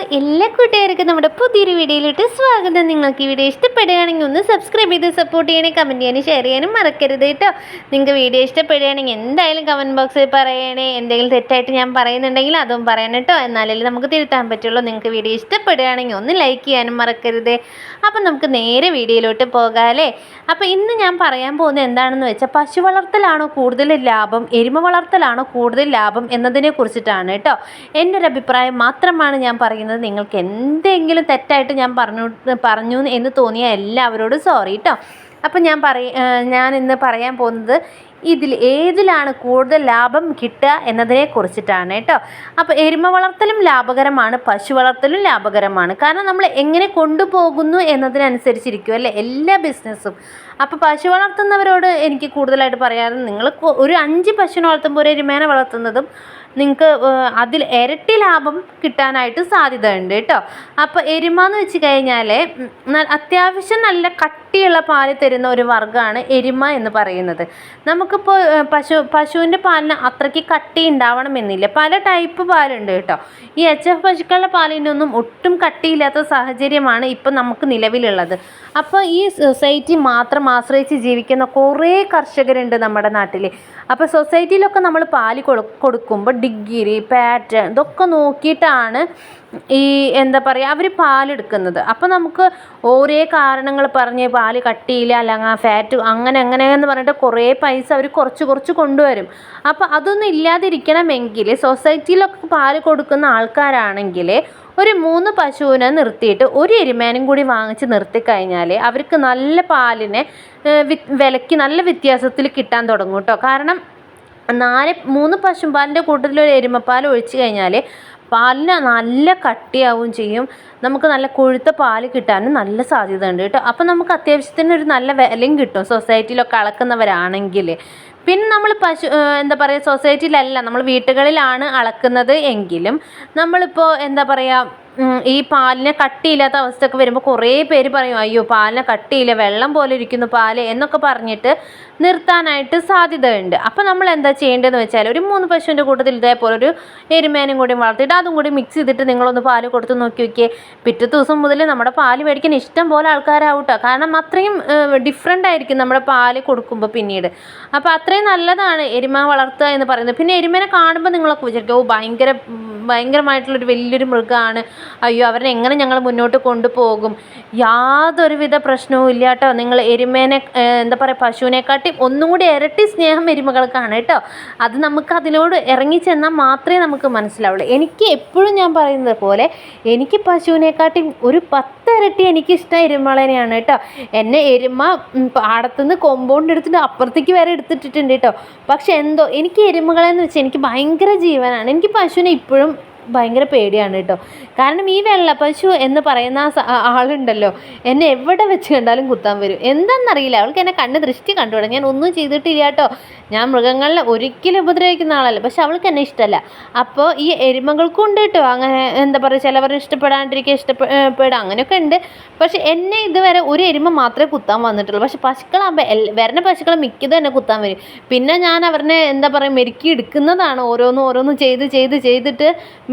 എല്ലാ കൂട്ടുകാർക്കും നമ്മുടെ പുതിയൊരു വീഡിയോയിലോട്ട് സ്വാഗതം. നിങ്ങൾക്ക് ഈ വീഡിയോ ഇഷ്ടപ്പെടുകയാണെങ്കിൽ ഒന്ന് സബ്സ്ക്രൈബ് ചെയ്ത് സപ്പോർട്ട് ചെയ്യണേ കമന്റ് ചെയ്യാനും ഷെയർ ചെയ്യാനും മറക്കരുത് കേട്ടോ. നിങ്ങൾക്ക് വീഡിയോ ഇഷ്ടപ്പെടുകയാണെങ്കിൽ എന്തായാലും കമന്റ് ബോക്സിൽ പറയണേ. എന്തെങ്കിലും തെറ്റായിട്ട് ഞാൻ പറയുന്നുണ്ടെങ്കിൽ അതും പറയണം കേട്ടോ. എന്നാലും നമുക്ക് തിരുത്താൻ പറ്റുള്ളൂ. നിങ്ങൾക്ക് വീഡിയോ ഇഷ്ടപ്പെടുകയാണെങ്കിൽ ഒന്ന് ലൈക്ക് ചെയ്യാനും മറക്കരുത്. അപ്പം നമുക്ക് നേരെ വീഡിയോയിലോട്ട് പോകാമല്ലേ അപ്പോൾ ഇന്ന് ഞാൻ പറയാൻ പോകുന്നത് എന്താണെന്ന് വെച്ചാൽ പശു വളർത്തലാണോ കൂടുതൽ ലാഭം? എരുമ വളർത്തലാണോ കൂടുതൽ ലാഭം എന്നതിനെ കുറിച്ചിട്ടാണ് കേട്ടോ. എന്റെ ഒരു അഭിപ്രായം മാത്രമാണ് ഞാൻ പറയുന്നത്. നിങ്ങൾക്ക് എന്തെങ്കിലും തെറ്റായിട്ട് ഞാൻ പറഞ്ഞു പറഞ്ഞു എന്ന് തോന്നിയ എല്ലാവരോടും സോറി കേട്ടോ അപ്പം ഞാൻ പറയ ഞാൻ ഇന്ന് പറയാൻ പോകുന്നത് ഇതിൽ ഏതിലാണ് കൂടുതൽ ലാഭം കിട്ടുക എന്നതിനെ കുറിച്ചിട്ടാണ് കേട്ടോ. അപ്പോൾ എരുമ വളർത്തലും ലാഭകരമാണ് പശു വളർത്തലും ലാഭകരമാണ്. കാരണം നമ്മൾ എങ്ങനെ കൊണ്ടുപോകുന്നു എന്നതിനനുസരിച്ചിരിക്കും അല്ലേ? എല്ലാ ബിസിനസ്സും അപ്പോൾ പശു വളർത്തുന്നവരോട് എനിക്ക് കൂടുതലായിട്ട് പറയാറ് നിങ്ങൾ ഒരു അഞ്ച് പശുവിനെ വളർത്തുമ്പോൾ ഒരു എരുമേനെ വളർത്തുന്നതും നിങ്ങൾക്ക് അതിൽ ഇരട്ടി ലാഭം കിട്ടാനായിട്ട് സാധ്യതയുണ്ട് കേട്ടോ. അപ്പോൾ എരുമ എന്ന് വെച്ച് കഴിഞ്ഞാൽ അത്യാവശ്യം നല്ല കട്ടിയുള്ള പാൽ തരുന്ന ഒരു വർഗമാണ് എരുമ എന്ന് പറയുന്നത്. നമുക്കിപ്പോൾ പശു പശുവിന്റെ പാലിന് അത്രയ്ക്ക് കട്ടി ഉണ്ടാവണമെന്നില്ല. പല ടൈപ്പ് പാലുണ്ട് കേട്ടോ. ഈ എച്ച് എഫ് പശുക്കളുടെ പാലിനൊന്നും ഒട്ടും കട്ടിയില്ലാത്ത സാഹചര്യമാണ് ഇപ്പം നമുക്ക് നിലവിലുള്ളത്. അപ്പോൾ ഈ സൊസൈറ്റി മാത്രം ആശ്രയിച്ച് ജീവിക്കുന്ന കുറേ കർഷകരുണ്ട് നമ്മുടെ നാട്ടിൽ അപ്പോൾ സൊസൈറ്റിയിലൊക്കെ നമ്മൾ പാൽ കൊടുക്കുമ്പോൾ ഡിഗ്രി പാറ്റേൺ ഇതൊക്കെ നോക്കിയിട്ടാണ് ഈ എന്താ പറയുക അവർ പാലെടുക്കുന്നത്. അപ്പോൾ നമുക്ക് ഓരോ കാരണങ്ങൾ പറഞ്ഞ് പാൽ കട്ടിയില്ല അല്ലെങ്കിൽ ഫാറ്റ് അങ്ങനെ അങ്ങനെ എന്ന് പറഞ്ഞിട്ട് കുറേ പൈസ അവർ കുറച്ച് കുറച്ച് കൊണ്ടുവരും. അപ്പോൾ അതൊന്നും ഇല്ലാതിരിക്കണമെങ്കിൽ സൊസൈറ്റിയിലൊക്കെ പാൽ കൊടുക്കുന്ന ആൾക്കാരാണെങ്കിൽ ഒരു മൂന്ന് പശുവിനെ നിർത്തിയിട്ട് ഒരു എരുമേനും കൂടി വാങ്ങിച്ച് നിർത്തിക്കഴിഞ്ഞാൽ അവർക്ക് നല്ല പാലിനെ വിലയ്ക്ക് നല്ല വ്യത്യാസത്തിൽ കിട്ടാൻ തുടങ്ങും കേട്ടോ കാരണം നാല് മൂന്ന് പശുപാലിന്റെ കൂട്ടത്തിൽ ഒരു എരുമപ്പാൽ ഒഴിച്ച് കഴിഞ്ഞാൽ പാലിന് നല്ല കട്ടിയാവുകയും ചെയ്യും. നമുക്ക് നല്ല കൊഴുത്ത പാൽ കിട്ടാനും നല്ല സാധ്യത ഉണ്ട് കേട്ടോ. അപ്പം നമുക്ക് അത്യാവശ്യത്തിന് ഒരു നല്ല വിലയും കിട്ടും സൊസൈറ്റിയിലൊക്കെ അളക്കുന്നവരാണെങ്കിൽ പിന്നെ നമ്മൾ പശു എന്താ പറയുക സൊസൈറ്റിയിലല്ല നമ്മൾ വീട്ടുകളിലാണ് അളക്കുന്നത് എങ്കിലും നമ്മളിപ്പോൾ എന്താ പറയുക ഈ പാലിന് കട്ടിയില്ലാത്ത അവസ്ഥയൊക്കെ വരുമ്പോൾ കുറേ പേര് പറയും അയ്യോ പാലിന് കട്ടിയില്ല വെള്ളം പോലെ ഇരിക്കുന്നു പാൽ എന്നൊക്കെ പറഞ്ഞിട്ട് നിർത്താനായിട്ട് സാധ്യതയുണ്ട്. അപ്പോൾ നമ്മൾ എന്താ ചെയ്യേണ്ടതെന്ന് വെച്ചാൽ ഒരു മൂന്ന് പശുവിന്റെ കൂട്ടത്തിൽ ഇതേപോലെ ഒരു എരുമേനും കൂടി വളർത്തിയിട്ട് അതും കൂടി മിക്സ് ചെയ്തിട്ട് നിങ്ങളൊന്ന് പാൽ കൊടുത്ത് നോക്കി നോക്കിയേ പിറ്റേ ദിവസം മുതൽ നമ്മുടെ പാൽ മേടിക്കാൻ ഇഷ്ടം പോലെ ആൾക്കാരാവട്ടോ. കാരണം അത്രയും ഡിഫറെന്റ് ആയിരിക്കും നമ്മുടെ പാൽ കൊടുക്കുമ്പോൾ പിന്നീട്. അപ്പോൾ അത്രയും നല്ലതാണ് എരുമ വളർത്തുക എന്ന് പറയുന്നത്. പിന്നെ എരുമേനെ കാണുമ്പോൾ നിങ്ങളൊക്കെ വിചാരിക്കും ഓ ഭയങ്കര ഭയങ്കരമായിട്ടുള്ളൊരു വലിയൊരു മൃഗമാണ് അയ്യോ അവരെ എങ്ങനെ ഞങ്ങൾ മുന്നോട്ട് കൊണ്ടുപോകും? യാതൊരുവിധ പ്രശ്നവും ഇല്ല കേട്ടോ. നിങ്ങൾ എരുമേനെ എന്താ പറയുക പശുവിനെക്കാട്ടി ഒന്നും കൂടി ഇരട്ടി സ്നേഹം എരുമകൾക്കാണ് കേട്ടോ. അത് നമുക്ക് അതിനോട് ഇറങ്ങി ചെന്നാൽ മാത്രമേ നമുക്ക് മനസ്സിലാവുള്ളൂ. എനിക്ക് എപ്പോഴും ഞാൻ പറയുന്നത് പോലെ എനിക്ക് പശുവിനെക്കാട്ടി ഒരു പത്ത് ഇരട്ടി എനിക്കിഷ്ടം എരുമളേനെയാണ് കേട്ടോ. എന്നെ എരുമ പാടത്തുനിന്ന് കോമ്പൗണ്ട് എടുത്തിട്ട് അപ്പുറത്തേക്ക് വരെ എടുത്തിട്ടിട്ടുണ്ട് കേട്ടോ. പക്ഷെ എന്തോ എനിക്ക് എരുമകളെന്ന് വെച്ചാൽ എനിക്ക് ഭയങ്കര ജീവനാണ്. എനിക്ക് പശുവിനെ ഇപ്പോഴും ഭയങ്കര പേടിയാണ് കേട്ടോ. കാരണം ഈ വെള്ളപ്പശു എന്ന് പറയുന്ന ആളുണ്ടല്ലോ എന്നെ എവിടെ വെച്ച് കണ്ടാലും കുത്താൻ വരും. എന്താണെന്നറിയില്ല അവൾക്ക് എന്നെ കണ്ണ് ദൃഷ്ടി കണ്ടുകൂടാ ഞാൻ ഒന്നും ചെയ്തിട്ടില്ല കേട്ടോ. ഞാൻ മൃഗങ്ങളെ ഒരിക്കലും ഉപദ്രവിക്കുന്ന ആളല്ല പക്ഷെ അവൾക്ക് എന്നെ ഇഷ്ടമല്ല. അപ്പോൾ ഈ എരുമകൾക്കും ഉണ്ട് കേട്ടോ. അങ്ങനെ എന്താ പറയുക ചിലവർ ഇഷ്ടപ്പെടാണ്ടിരിക്കുക ഇഷ്ടപ്പെടാം അങ്ങനെയൊക്കെ ഉണ്ട്. പക്ഷെ എന്നെ ഇതുവരെ ഒരു എരുമ മാത്രമേ കുത്താൻ വന്നിട്ടുള്ളൂ. പക്ഷെ പശുക്കളാകുമ്പോൾ എൽ വരുന്ന പശുക്കൾ മിക്കതും എന്നെ കുത്താൻ വരും. പിന്നെ ഞാൻ അവരെ എന്താ പറയുക മെരുക്കി എടുക്കുന്നതാണ് ഓരോന്നും ഓരോന്നും ചെയ്ത് ചെയ്ത് ചെയ്തിട്ട്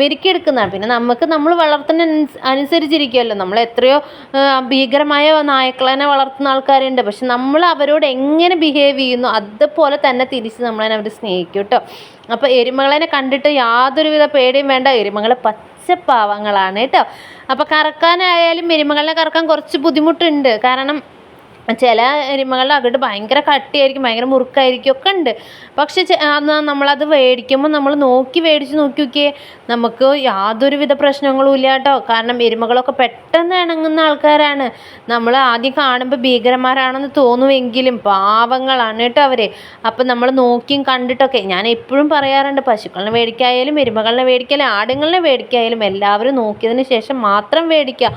മെരുക്കി എടുക്കുന്നതാണ് പിന്നെ നമുക്ക് നമ്മൾ വളർത്തുന്ന അനുസ- അനുസരിച്ചിരിക്കുമല്ലോ നമ്മൾ എത്രയോ ഭീകരമായ നായക്കളെ വളർത്തുന്ന ആൾക്കാരുണ്ട്. പക്ഷെ നമ്മൾ അവരോട് എങ്ങനെ ബിഹേവ് ചെയ്യുന്നു അതുപോലെ തന്നെ തിരിച്ച് നമ്മളതിനെ അവർ സ്നേഹിക്കും കേട്ടോ. അപ്പോൾ എരുമകളെ കണ്ടിട്ട് യാതൊരുവിധ പേടിയും വേണ്ട. എരുമകൾ പച്ചപ്പാവങ്ങളാണ് കേട്ടോ. അപ്പോൾ കറക്കാനായാലും എരുമകളെ കറക്കാൻ കുറച്ച് ബുദ്ധിമുട്ടുണ്ട്. കാരണം ചില എരുമകളുടെ അകിട് ഭയങ്കര കട്ടിയായിരിക്കും ഭയങ്കര മുറുക്കായിരിക്കും ഒക്കെ ഉണ്ട്. പക്ഷെ അന്ന് നമ്മളത് മേടിക്കുമ്പോൾ നമ്മൾ നോക്കി മേടിച്ച് നോക്കി നോക്കിയേ നമുക്ക് യാതൊരുവിധ പ്രശ്നങ്ങളും ഇല്ല കേട്ടോ. കാരണം എരുമകളൊക്കെ പെട്ടെന്ന് ഇണങ്ങുന്ന ആൾക്കാരാണ്. നമ്മൾ ആദ്യം കാണുമ്പോൾ ഭീകരന്മാരാണെന്ന് തോന്നുമെങ്കിലും പാവങ്ങളാണ് കേട്ടോ അവർ അപ്പം നമ്മൾ നോക്കിയും കണ്ടിട്ടൊക്കെ ഞാൻ എപ്പോഴും പറയാറുണ്ട് പശുക്കളെ മേടിക്കായാലും എരുമകളെ മേടിക്കായാലും ആടുങ്ങളിനെ മേടിക്കായാലും എല്ലാവരും നോക്കിയതിന് ശേഷം മാത്രം മേടിക്കുക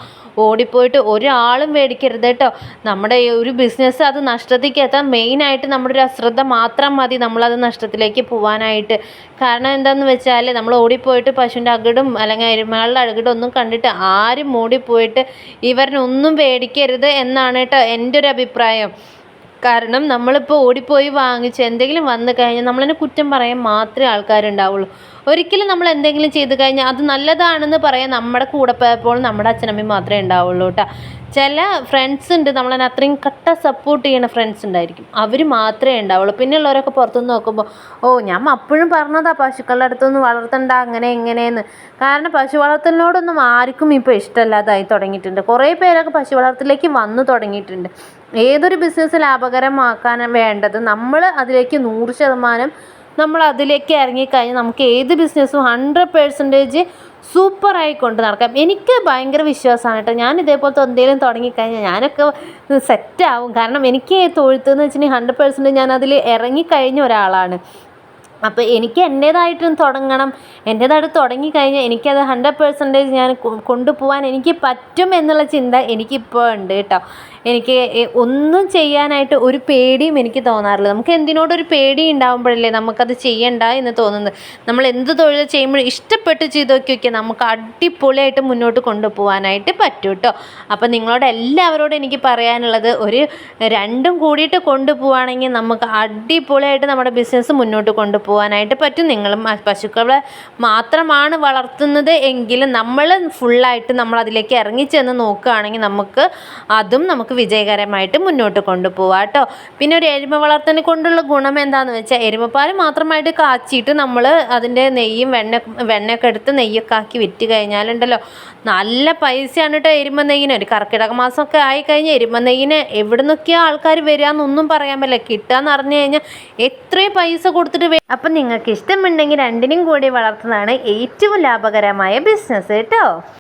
ഓടിപ്പോയിട്ട് ഒരാളും മേടിക്കരുത് കേട്ടോ. നമ്മുടെ ഒരു ബിസിനസ് അത് നഷ്ടത്തിലേക്ക് എത്താൻ മെയിനായിട്ട് നമ്മുടെ ഒരു അശ്രദ്ധ മാത്രം മതി നമ്മളത് നഷ്ടത്തിലേക്ക് പോവാനായിട്ട്. കാരണം എന്താണെന്ന് വെച്ചാൽ നമ്മൾ ഓടിപ്പോയിട്ട് പശുവിന്റെ അകിടും അല്ലെങ്കിൽ എരുമകളുടെ അകിടും ഒന്നും കണ്ടിട്ട് ആരും ഓടിപ്പോയിട്ട് ഇവരിനൊന്നും പേടിക്കരുത് എന്നാണ് കേട്ടോ എന്റെ ഒരു അഭിപ്രായം. കാരണം നമ്മളിപ്പോൾ ഓടിപ്പോയി വാങ്ങിച്ച് എന്തെങ്കിലും വന്നു കഴിഞ്ഞാൽ നമ്മളതിനെ കുറ്റം പറയാൻ മാത്രമേ ആൾക്കാരുണ്ടാവുള്ളൂ. ഒരിക്കലും നമ്മൾ എന്തെങ്കിലും ചെയ്തു കഴിഞ്ഞാൽ അത് നല്ലതാണെന്ന് പറയാൻ നമ്മുടെ കൂടെ പോയപ്പോൾ നമ്മുടെ അച്ഛനമ്മയും മാത്രമേ ഉണ്ടാവുള്ളൂ കേട്ടോ. ചില ഫ്രണ്ട്സ് ഉണ്ട് നമ്മളതിനെ അത്രയും കട്ട സപ്പോർട്ട് ചെയ്യുന്ന ഫ്രണ്ട്സ് ഉണ്ടായിരിക്കും. അവർ മാത്രമേ ഉണ്ടാവുള്ളൂ. പിന്നെ ഉള്ളവരൊക്കെ പുറത്തുനിന്ന് നോക്കുമ്പോൾ ഓ ഞാൻ അപ്പോഴും പറഞ്ഞതാ പശുക്കളുടെ അടുത്തൊന്നും വളർത്തണ്ട അങ്ങനെ എങ്ങനെയെന്ന് കാരണം പശു വളർത്തലിനോടൊന്നും ആർക്കും ഇപ്പോൾ ഇഷ്ടമല്ലാതായി തുടങ്ങിയിട്ടുണ്ട്. കുറേ പേരൊക്കെ പശു വളർത്തലിലേക്ക് വന്നു തുടങ്ങിയിട്ടുണ്ട്. ഏതൊരു ബിസിനസ് ലാഭകരമാക്കാൻ വേണ്ടത് നമ്മൾ അതിലേക്ക് നൂറ് ശതമാനം നമ്മൾ അതിലേക്ക് ഇറങ്ങിക്കഴിഞ്ഞാൽ നമുക്ക് ഏത് ബിസിനസ്സും ഹൺഡ്രഡ് പേഴ്സന്റേജ് സൂപ്പറായി കൊണ്ട് നടക്കാം. എനിക്ക് ഭയങ്കര വിശ്വാസമാണ് കേട്ടോ. ഞാൻ ഇതേപോലത്തെ എന്തെങ്കിലും തുടങ്ങിക്കഴിഞ്ഞാൽ ഞാനൊക്കെ സെറ്റാവും കാരണം എനിക്ക് തൊഴുത്ത് എന്ന് വെച്ചിട്ടുണ്ടെങ്കിൽ ഹൺഡ്രഡ് പേഴ്സന്റേജ് ഞാൻ അതിൽ ഇറങ്ങിക്കഴിഞ്ഞ ഒരാളാണ്. അപ്പോൾ എനിക്ക് എന്റേതായിട്ടും തുടങ്ങണം. എന്റേതായിട്ട് തുടങ്ങിക്കഴിഞ്ഞാൽ എനിക്കത് ഹൺഡ്രഡ് പെർസെന്റേജ് ഞാൻ കൊണ്ടുപോകാൻ എനിക്ക് പറ്റും എന്നുള്ള ചിന്ത എനിക്കിപ്പോൾ ഉണ്ട് കേട്ടോ. എനിക്ക് ഒന്നും ചെയ്യാനായിട്ട് ഒരു പേടിയും എനിക്ക് തോന്നാറില്ല. നമുക്ക് എന്തിനോടൊരു പേടി ഉണ്ടാകുമ്പോഴല്ലേ നമുക്കത് ചെയ്യണ്ട എന്ന് തോന്നുന്നത്. നമ്മൾ എന്ത് തൊഴിൽ ചെയ്യുമ്പോൾ ഇഷ്ടപ്പെട്ട് ചെയ്ത് നോക്കിയൊക്കെ നോക്കിയാൽ നമുക്ക് അടിപൊളിയായിട്ട് മുന്നോട്ട് കൊണ്ടുപോകാനായിട്ട് പറ്റും കേട്ടോ അപ്പോൾ നിങ്ങളോട് എല്ലാവരോടും എനിക്ക് പറയാനുള്ളത് ഒരു രണ്ടും കൂടിയിട്ട് കൊണ്ടുപോവുകയാണെങ്കിൽ നമുക്ക് അടിപൊളിയായിട്ട് നമ്മുടെ ബിസിനസ് മുന്നോട്ട് കൊണ്ടുപോകാനായിട്ട് പറ്റും. നിങ്ങൾ പശുക്കളെ മാത്രമാണ് വളർത്തുന്നത് എങ്കിൽ നമ്മൾ ഫുള്ളായിട്ട് നമ്മൾ അതിലേക്ക് ഇറങ്ങിച്ചെന്ന് നോക്കുകയാണെങ്കിൽ നമുക്ക് അതും നമുക്ക് വിജയകരമായിട്ട് മുന്നോട്ട് കൊണ്ടുപോകാം കേട്ടോ. പിന്നെ ഒരു എരുമ വളർത്തലിനെ കൊണ്ടുള്ള ഗുണം എന്താണെന്ന് വെച്ചാൽ എരുമപ്പാൽ മാത്രമായിട്ട് കാച്ചിയിട്ട് നമ്മൾ അതിന്റെ നെയ്യും വെണ്ണ വെണ്ണയൊക്കെ എടുത്ത് നെയ്യൊക്കെ ആക്കി വിറ്റ് കഴിഞ്ഞാലുണ്ടല്ലോ. നല്ല പൈസയാണ് കേട്ടോ എരുമ നെയ്യിന്. ഒരു കർക്കിടക മാസമൊക്കെ ആയി കഴിഞ്ഞാൽ എരുമ നെയ്യിന് എവിടെ നിന്നൊക്കെയാണ് ആൾക്കാർ വരിക എന്നൊന്നും പറയാൻ പറ്റില്ല. കിട്ടുക എന്ന് അറിഞ്ഞു കഴിഞ്ഞാൽ എത്രയും പൈസ കൊടുത്തിട്ട് അപ്പം നിങ്ങൾക്ക് ഇഷ്ടമുണ്ടെങ്കിൽ രണ്ടിനും കൂടി വളർത്തുന്നതാണ് ഏറ്റവും ലാഭകരമായ ബിസിനസ് കേട്ടോ.